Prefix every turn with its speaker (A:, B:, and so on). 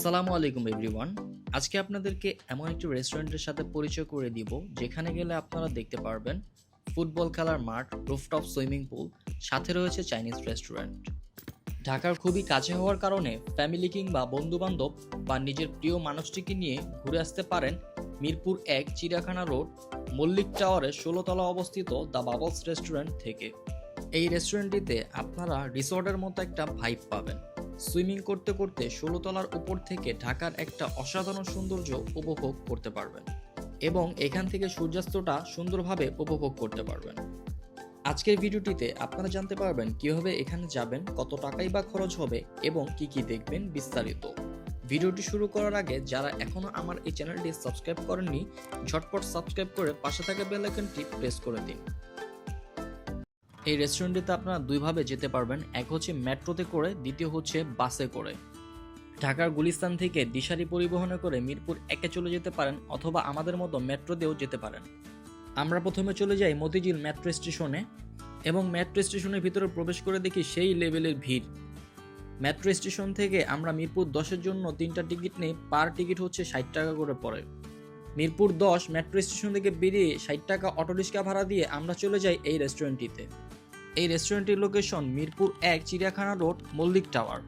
A: আসসালামু আলাইকুম এভরিওয়ান আজকে আপনাদেরকে এমন একটি রেস্টুরেন্টের সাথে পরিচয় করে দিব, যেখানে গেলে আপনারা দেখতে পারবেন ফুটবল খেলার মাঠ, রুফটপ সুইমিং পুল, সাথে রয়েছে চাইনিজ রেস্টুরেন্ট। ঢাকার খুবই কাছে হওয়ার কারণে ফ্যামিলি কিংবা বন্ধু বান্ধব বা নিজের প্রিয় মানুষটিকে নিয়ে ঘুরে আসতে পারেন মিরপুর এক চিড়িয়াখানা রোড, মল্লিক টাওয়ারের ষোলোতলা অবস্থিত দ্য বাবলস রেস্টুরেন্ট থেকে। এই রেস্টুরেন্টটিতে আপনারা রিসর্টের মতো একটা ভাইব পাবেন। সুইমিং করতে করতে ষোলোতলার উপর থেকে ঢাকার একটা অসাধারণ সৌন্দর্য উপভোগ করতে পারবেন এবং এখান থেকে সূর্যাস্তটা সুন্দরভাবে উপভোগ করতে পারবেন। আজকের ভিডিওটিতে আপনারা জানতে পারবেন কীভাবে এখানে যাবেন, কত টাকাই বা খরচ হবে এবং কি কি দেখবেন বিস্তারিত। ভিডিওটি শুরু করার আগে যারা এখনও আমার এই চ্যানেলটি সাবস্ক্রাইব করেননি, ঝটপট সাবস্ক্রাইব করে পাশে থাকা বেল আইকনটি প্রেস করে দিন। এই রেস্টুরেন্টটিতে আপনারা দুইভাবে যেতে পারবেন। এক হচ্ছে মেট্রোতে করে, দ্বিতীয় হচ্ছে বাসে করে। ঢাকার গুলিস্তান থেকে দিশারি পরিবহনে করে মিরপুর একে চলে যেতে পারেন অথবা আমাদের মতো মেট্রো দিয়েও যেতে পারেন। আমরা প্রথমে চলে যাই মতিঝিল মেট্রো স্টেশনে এবং মেট্রো স্টেশনের ভিতরে প্রবেশ করে দেখি সেই লেভেলের ভিড়। মেট্রো স্টেশন থেকে আমরা মিরপুর দশের জন্য তিনটা টিকিট নেই, পার টিকিট হচ্ছে ষাট টাকা করে পড়ে। মিরপুর দশ মেট্রো স্টেশন থেকে বেরিয়ে ষাট টাকা অটোরিক্সা ভাড়া দিয়ে আমরা চলে যাই এই রেস্টুরেন্টটিতে এই রেস্টুরেন্টের লোকেশন মিরপুর এক চিড়িয়াখানা রোড মল্লিক টাওয়ার